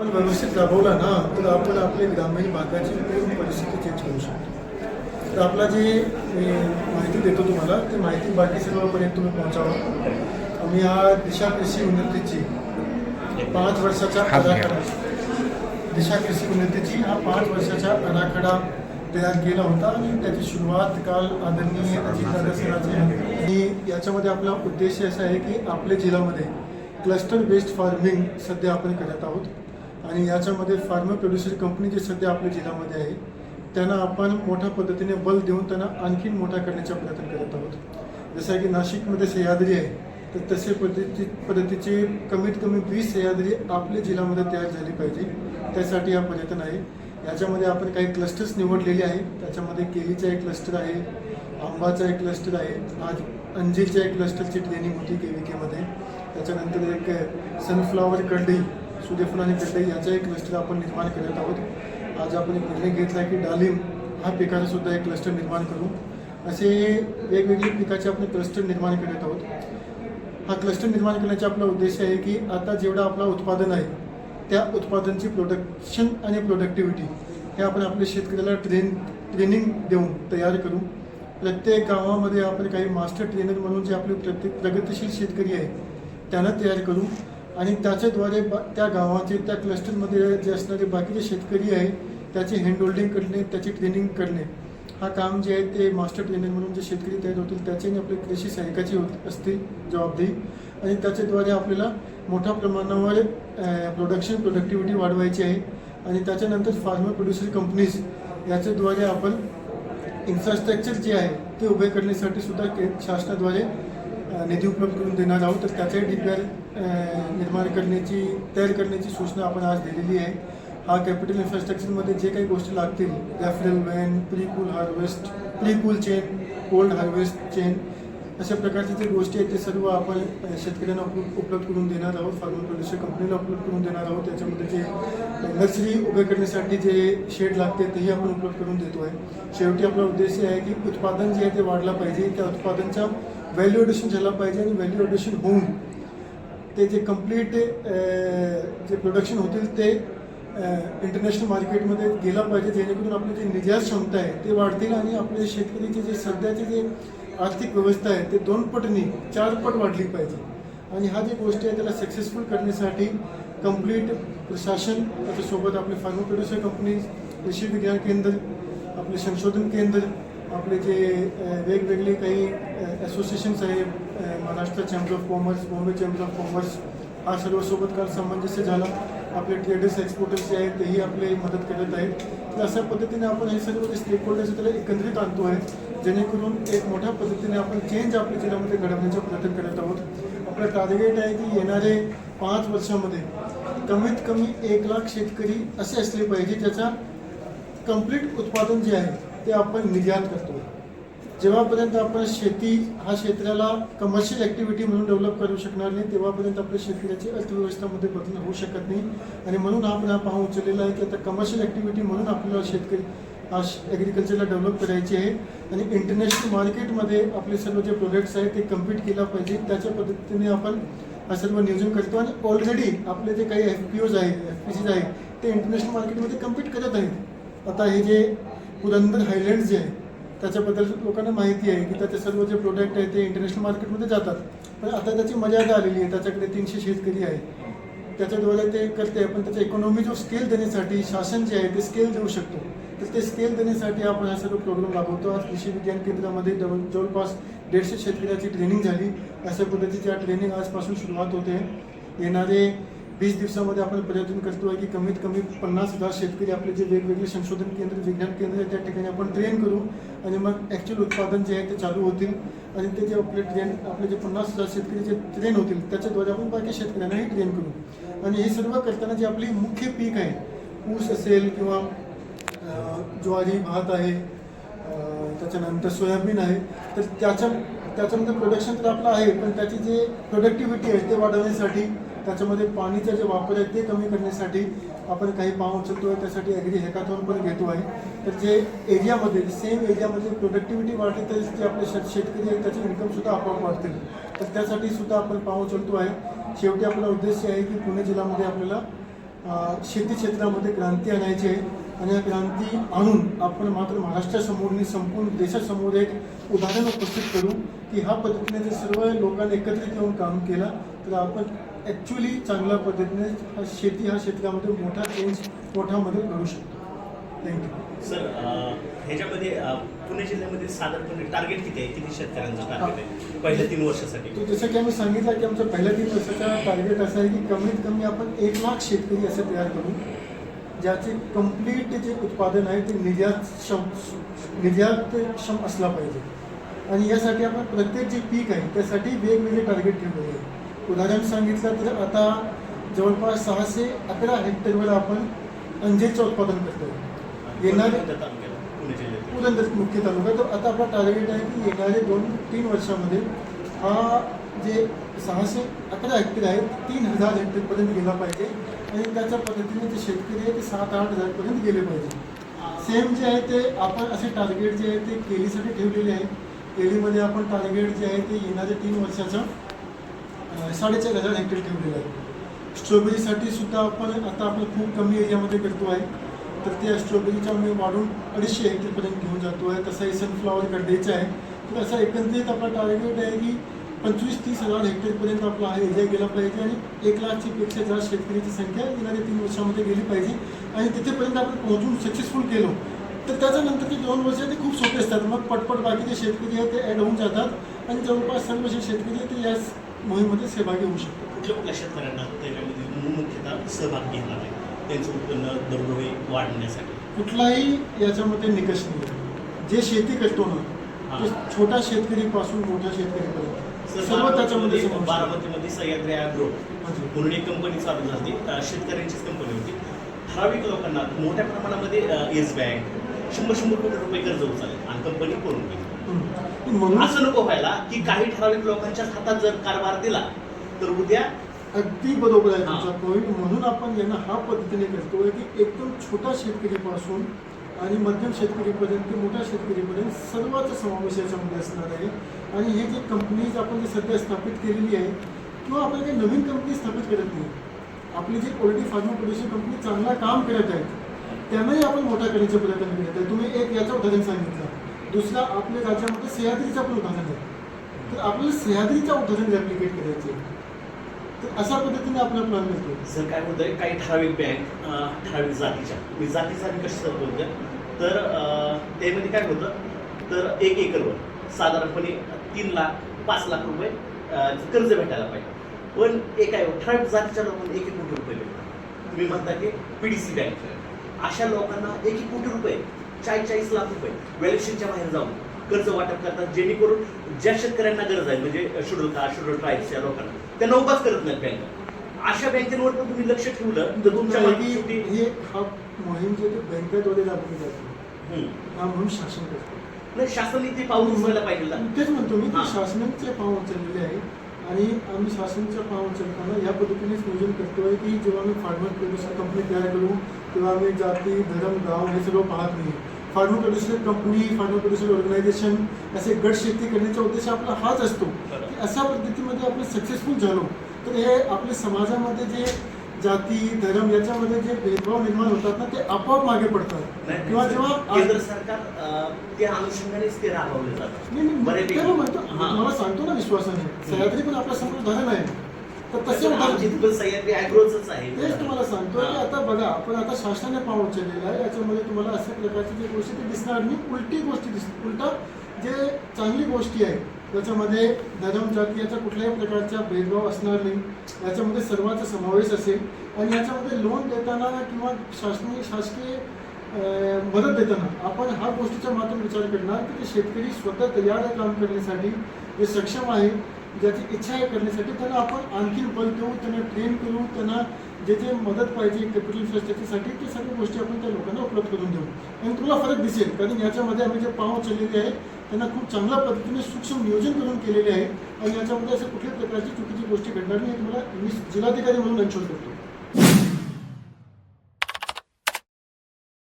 आपण व्यवस्थित राबवला ना तर आपण आपली ग्रामीण भागाची पूर्ण परिस्थिती चेंज करू शकतो. तर आपला जे मी माहिती देतो तुम्हाला ती माहिती बाकी सर्वांपर्यंत तुम्ही पोहोचावा. आम्ही हा दिशा कृषी उन्नतीची पाच वर्षाचा आराखडा दिशा कृषी उन्नतीची हा पाच वर्षाचा आराखडा तयार केला होता आणि त्याची सुरुवात काल आदरणीय अजितदादा सरांची. आणि याच्यामध्ये आपला उद्देश असा आहे की आपल्या जिल्ह्यामध्ये क्लस्टर बेस्ड फार्मिंग सध्या आपण करत आहोत. आणि याच्यामध्ये फार्मा प्रोड्युसर कंपनी जे सध्या आपल्या जिल्ह्यामध्ये आहे त्यांना आपण मोठ्या पद्धतीने बल देऊन त्यांना आणखीन मोठा करण्याचा प्रयत्न करत आहोत. जसं की नाशिकमध्ये सह्याद्री आहे तर तसे पद्धती पद्धतीचे कमीत कमी वीस सह्याद्री आपल्या जिल्ह्यामध्ये तयार झाली पाहिजे. त्यासाठी हा पर्यटन आहे. याच्यामध्ये आपण काही क्लस्टर्स निवडलेले आहे त्याच्यामध्ये केळीचा एक क्लस्टर आहे आंबाचा एक क्लस्टर आहे आज अंजीरच्या एक क्लस्टरची ट्रेनिंग होती के व्ही केमध्ये त्याच्यानंतर एक सनफ्लावर कढई सूर्यफूल आणि कढई याचा एक क्लस्टर आपण निर्माण करत आहोत. आज आपण एक निर्णय घेतला आहे की डालिंब हा पिकाचा सुद्धा एक क्लस्टर निर्माण करू. असे वेगवेगळे पिकाचे आपण क्लस्टर निर्माण करत आहोत. हा क्लस्टर निर्माण करण्याचा आपला उद्देश आहे की आता जेवढं आपला उत्पादन आहे त्या उत्पादनची प्रोडक्शन आणि प्रोडक्टिव्हिटी हे आपण आपल्या शेतकऱ्याला ट्रेन ट्रेनिंग देऊन तयार करू. प्रत्येक गावामध्ये आपण काही मास्टर ट्रेनर म्हणून जे आपले प्रत्येक प्रगतिशील शेतकरी आहे त्यांना तयार करू. आणि त्याच्याद्वारे बा त्या गावाचे त्या क्लस्टरमध्ये जे असणारे बाकीचे शेतकरी आहे त्याचे हँडहोल्डिंग करणे त्याची ट्रेनिंग करणे. हा काम जे आहे ते मास्टर ट्रेनर म्हणून जे शेतकरी तयार होतील त्याच्याने आपली कृषी सहाय्यकाची होत असते जबाबदारी. आणि त्याच्याद्वारे आपल्याला मोठ्या प्रमाणावर प्रोडक्शन प्रोडक्टिव्हिटी वाढवायची आहे. आणि त्याच्यानंतर फार्मर प्रोड्युसर कंपनीज याच्याद्वारे आपण इन्फ्रास्ट्रक्चर जे आहे ते उभे करण्यासाठी सुद्धा के शासनाद्वारे निधी उपलब्ध करून देणार आहोत तर त्याचाही डी पी आर निर्माण करण्याची तयार करण्याची सूचना आपण आज दिलेली आहे. हा कॅपिटल इन्फ्रास्ट्रक्चरमध्ये जे काही गोष्टी लागतील reefer van pre cool harvest pre cool chain cold harvest chain अशा प्रकारच्या जे गोष्टी आहेत ते सर्व आपण शेतकऱ्यांना उपलब्ध उपलब्ध करून देणार आहोत. फार्मर प्रोड्युसर कंपनीला उपलब्ध करून देणार आहोत. त्याच्यामध्ये जे नर्सरी उभे करण्यासाठी जे शेड लागते तेही आपण उपलब्ध करून देतो आहे शेवटी आपला उद्देश आहे की उत्पादन जे आहे ते वाढलं पाहिजे. त्या उत्पादनच्या व्हॅल्यू एडिशन झालं पाहिजे आणि व्हॅल्यू एडिशन होऊन ते जे कंप्लीट जे प्रोडक्शन होतील ते इंटरनॅशनल मार्केटमध्ये गेला पाहिजे. जेणेकरून आपली जी निर्यात क्षमता आहे ते वाढतील आणि आपले शेतकरीचे जे सध्याचे जे आर्थिक व्यवस्था आहे ते दोन पटनी चार पट वाढली पाहिजे. आणि हा जी गोष्टी आहे त्याला सक्सेसफुल करण्यासाठी कंप्लीट प्रशासन त्याच्यासोबत आपले फार्मर प्रोड्युसर कंपनी कृषी विज्ञान केंद्र आपले संशोधन केंद्र आपले जे वेगवेगळे काही असोसिएशन्स आहे Maharashtra chamber of commerce Bombay chamber of commerce हा सर्वसोबत काल सामंजस्य झाला. आपले ट्रेडर्स एक्सपोर्टर्स जे आहेत तेही आपले मदत करत आहेत. तर अशा पद्धतीने आपण हे सर्व जे स्टेक होल्डर्स त्याला एकत्रित आणतो आहे. जेणेकरून एक मोठ्या पद्धतीने आपण चेंज आपल्या जिल्ह्यामध्ये घडवण्याचा प्रयत्न करत आहोत. आपलं टार्गेट आहे की येणारे पाच वर्षामध्ये कमीत कमी एक लाख शेतकरी असे असले पाहिजे ज्याचा कंप्लीट उत्पादन जे आहे ते आपण निर्यात करतो. जेव्हापर्यंत आपण शेती हा क्षेत्राला कमर्शियल ॲक्टिव्हिटी म्हणून डेव्हलप करू शकणार नाही तेव्हापर्यंत आपल्या शेतकऱ्याची अर्थव्यवस्थामध्ये बदल होऊ शकत नाही. आणि म्हणून आपण हा पाहून उचललेला आहे की आता कमर्शियल ॲक्टिव्हिटी म्हणून आपल्याला शेतकरी हा ॲग्रिकल्चरला डेव्हलप करायची आहे. आणि इंटरनॅशनल मार्केटमध्ये आपले सर्व जे प्रोडक्ट्स आहेत ते कम्पीट केला पाहिजे. त्याच्या पद्धतीने आपण हा सर्व नियोजन करतो. आणि ऑलरेडी आपले जे काही एफ पी ओज आहेत एफ पी सीज आहेत ते इंटरनॅशनल मार्केटमध्ये कम्पीट करत आहेत. आता हे जे पुरंदर हायलँड्स जे आहे त्याच्याबद्दल लोकांना माहिती आहे की त्याचे सर्व जे प्रोडक्ट आहे ते इंटरनॅशनल मार्केटमध्ये जातात. पण आता त्याची मर्यादा आलेली आहे त्याच्याकडे तीनशे शेतकरी आहे त्याच्याद्वारे ते करते पण त्याचा इकॉनॉमी जो स्केल देण्यासाठी शासन जे आहे ते स्केल देऊ शकतो. तर ते स्केल देण्यासाठी आपण हा सर्व प्रोग्राम राबवतो. आज कृषी विज्ञान केंद्रामध्ये जवळ जवळपास दीडशे शेतकऱ्याची ट्रेनिंग झाली. अशा पद्धतीची ट्रेनिंग आजपासून सुरुवात होते. येणारे वीस दिवसामध्ये आपण प्रयत्न करतोय की कमीत कमी पन्नास हजार शेतकरी आपले जे वेगवेगळे संशोधन केंद्र विज्ञान केंद्र आहे त्या ठिकाणी आपण ट्रेन करू आणि मग ॲक्च्युअल उत्पादन जे आहे ते चालू होतील आणि ते जे आपले ट्रेन आपले जे पन्नास हजार शेतकरी जे ट्रेन होतील त्याच्याद्वारे आपण बाकी शेतकऱ्यांनाही ट्रेन करू. आणि हे सर्व करताना जे आपली मुख्य पीक आहे ऊस असेल किंवा ज्वारी भात आहे त्याच्यानंतर सोयाबीन आहे तर त्याच्या त्याच्यामध्ये प्रोडक्शन तर आपलं आहे पण त्याची जे प्रोडक्टिव्हिटी आहे ते वाढवण्यासाठी त्याच्यामध्ये पाणीचा जे वापर आहे ते कमी करण्यासाठी आपण काही पाव उचलतो आहे त्यासाठी ॲग्री हॅकाथॉन पण घेतो आहे. तर जे एरियामध्ये सेम एरियामध्ये प्रोडक्टिव्हिटी वाढली तर जे आपले शेत शेतकरी आहेत त्याचे इन्कमसुद्धा आपोआप वाढतील. तर त्यासाठी सुद्धा आपण पाव उचलतो आहे. शेवटी आपला उद्देश आहे की पुणे जिल्ह्यामध्ये आपल्याला शेती क्षेत्रामध्ये क्रांती आणायची आहे. आणि या क्रांती आणून आपण मात्र महाराष्ट्रासमोर आणि संपूर्ण देशासमोर एक उदाहरण उपस्थित करू की ह्या पद्धतीने जर सर्व लोकांनी एकत्रित येऊन काम केलं तर आपण ॲक्च्युली चांगल्या पद्धतीने हा शेती ह्या क्षेत्रामध्ये मोठा चेंज मोठा बदल करू शकतो थँक्यू सर ह्याच्यामध्ये पुणे जिल्ह्यामध्ये साधारणपणे टार्गेट किती आहे? किती शेतकऱ्यांचं टार्गेट आहे? पहिल्या तीन वर्षासाठी. तो जसं की आम्ही सांगितलं की आमचा पहिल्या तीन वर्षाचा टार्गेट असा आहे की कमीत कमी आपण एक लाख शेतकरी असे तयार करू ज्याचे कंप्लीट जे उत्पादन आहे ते निर्यात क्षम निर्यातक्षम असला पाहिजे. आणि यासाठी आपण प्रत्येक जे पीक आहे त्यासाठी वेगवेगळे टार्गेट ठेवलेले आहे उदाहरण सांगितलं तर आता जवळपास सहाशे अकरा हेक्टरवर आपण अंजेरचं उत्पादन करतो येणारे पुरंदर मुख्य तालुका. तर आता आपला टार्गेट आहे की येणारे दोन तीन वर्षामध्ये हा जे सहाशे अकरा हेक्टर आहे तीन हजार हेक्टरपर्यंत गेला पाहिजे. आणि त्याच्या पद्धतीने जे शेतकरी आहे ते सात आठ हजारपर्यंत गेले पाहिजे. सेम जे आहे ते आपण असे टार्गेट जे आहे ते केळीसाठी ठेवलेले आहे. केळीमध्ये आपण टार्गेट जे आहे ते येणाऱ्या तीन वर्षाचं साडेचार हजार हेक्टर ठेवलेलं आहे. स्ट्रॉबेरीसाठी सुद्धा आपण आता आपण खूप कमी एरियामध्ये करतो आहे. तर त्या स्ट्रॉबेरीच्या आम्ही वाढून अडीचशे हेक्टरपर्यंत घेऊन जातो आहे. तसाही सनफ्लॉवर काढायचा आहे. तर असा एकंदरीत आपला टार्गेट आहे की पंचवीस तीस हजार हेक्टरपर्यंत आपला हा एरिया गेला पाहिजे आणि एक लाखची पेक्षा जास्त शेतकऱ्याची संख्या येणाऱ्या तीन वर्षामध्ये गेली पाहिजे. आणि तिथेपर्यंत आपण पोहोचून सक्सेसफुल केलो. तर त्याच्यानंतर ते दोन वर्ष ते खूप सोपे असतात. मग पटपट बाकीचे शेतकरी आहेत ते ॲड होऊन जातात. आणि जवळपास सर्व शेतकरी आहेत ते या मोहिमेमध्ये सहभागी होऊ शकतात कुठल्या कुठल्या शेतकऱ्यांना त्याच्यामध्ये मुख्यतः सहभाग घेणार आहे? त्यांचं उत्पन्न दरडोई वाढवण्यासाठी कुठलाही याच्यामध्ये निकष नाही. जे शेती करतो ना ते छोटा शेतकरीपासून मोठ्या शेतकरीपर्यंत. सर, सर्व त्याच्यामध्ये बारामतीमध्ये सह्याद्री ॲग्रो हाजी. म्हणून एक कंपनी चालू झाली. शेतकऱ्यांचीच कंपनी होती. ठराविक लोकांना मोठ्या प्रमाणामध्ये येस बँक शंभर शंभर कोटी रुपये कर्ज उचलले आणि कंपनी करून. म्हणून असं नको व्हायला की काही ठराविक लोकांच्या हातात जर कारभार दिला तर उद्या अगदी बरोबर आहे. तुमचा पॉईंट म्हणून आपण यांना हा पद्धतीने करतोय की एकदम छोटा शेतकरीपासून आणि मध्यम शेतकरीपर्यंत ते मोठ्या शेतकरीपर्यंत सर्वांचा समावेश याच्यामध्ये असणार आहे आणि हे जे कंपनीज आपण जे सध्या स्थापित केलेली आहे किंवा आपण काही नवीन कंपनी स्थापित करत नाही आपली जी ऑलरेडी फार्मर प्रोड्युसर कंपनी चांगला काम करत आहेत त्यांनाही आपण मोठ्या करण्याचा प्रयत्न करत तर तुम्ही एक याचं उदाहरण सांगितलं. दुसरा आपल्या राज्यामध्ये सह्याद्रीचं पण उदाहरण आहे. तर आपल्याला सह्याद्रीच्या उदाहरण रेप्लिकेट करायचे तर अशा पद्धतीने आपला प्लॅन मिळतो जर काय होतंय काही ठराविक बँक ठराविक जातीच्या. मी जातीचा मी कसं बोलतोय तर त्यामध्ये काय होतं? तर एक एकरवर साधारणपणे तीन लाख पाच लाख रुपये कर्ज भेटायला पाहिजे. पण एक आहे ठराविक जातीच्या लोकांना एक एक कोटी रुपये भेटतात. तुम्ही म्हणता की पीडीसी बँक अशा लोकांना एक एक कोटी रुपये चाळीस चाळीस लाख रुपये व्हॅल्युएशनच्या बाहेर जाऊन कर्ज वाटप करतात जेणेकरून ज्या शेतकऱ्यांना गरज आहे म्हणजे शेड्यूल कास्ट शेड्यूल ट्राईब्सच्या लोकांना त्यांना उपास करत नाहीत बँक अशा बँकेवर पण तुम्ही लक्ष ठेवलं तर तुमच्या की हे हा मोहीम जे बँकेद्वारे राबवली जाते. हा म्हणून शासन करतो नाही शासनाने ते पाऊल उचलायला पाहिजे तेच म्हणतो मी की. शासनाचे पाव उचललेले आहे आणि आम्ही शासनाच्या पाव उचलताना या पद्धतीनेच नियोजन करतोय की जेव्हा आम्ही फार्मर प्रोड्युसर कंपनी तयार करू तेव्हा आम्ही जाती धर्म गाव हे सगळं पाहत नाही. Farmer producer company farmer producer organization असे गट शेती करण्याचा उद्देश आपला हाच असतो. की अशा पद्धतीमध्ये आपण सक्सेसफुल झालो. तर हे आपल्या समाजामध्ये जे जाती धर्म याच्यामध्ये जे भेदभाव निर्माण होतात ना ते आपोआप मागे पडतात. किंवा जेव्हा. केंद्र सरकार त्या अनुषंगानेच ते राबवले जातात. मला सांगतो ना विश्वासाने. सह्याद्री पण आपल्यासमोर उदाहरण आहे तर तसे आहे. तेच तुम्हाला सांगतो की. आता बघा आपण आता शासनाने पाव उचललेला आहे. याच्यामध्ये तुम्हाला अशा प्रकारची जी गोष्टी ते दिसणार नाही. उलटी गोष्टी दिस उलटा जे चांगली गोष्टी आहेत त्याच्यामध्ये धर्म जाती कुठल्याही प्रकारचा भेदभाव असणार नाही. याच्यामध्ये सर्वांचा समावेश असेल. आणि याच्यामध्ये लोन देताना किंवा शासनीय शासकीय मदत देताना आपण हा गोष्टीच्या माध्यम विचार करणार की ते शेतकरी स्वतः तयार आहे काम करण्यासाठी जे सक्षम आहे ज्याची इच्छा आहे करण्यासाठी त्यांना आपण आणखी बल देऊ त्यांना ट्रेन करू त्यांना जे जे मदत पाहिजे कॅपिटल इन्फ्रास्ट्रक्चरसाठी ते सर्व गोष्टी आपण त्या लोकांना उपलब्ध करून देऊ. आणि तुला फरक दिसेल कारण याच्यामध्ये आम्ही जे पाव चाललेले आहे त्यांना खूप चांगल्या पद्धतीने सूक्ष्म नियोजन करून केलेले आहे. आणि याच्यामध्ये असं कुठल्याही प्रकारची चुकीची गोष्टी घडणार नाही तुम्हाला मी जिल्हाधिकारी म्हणून अंशोध करतो.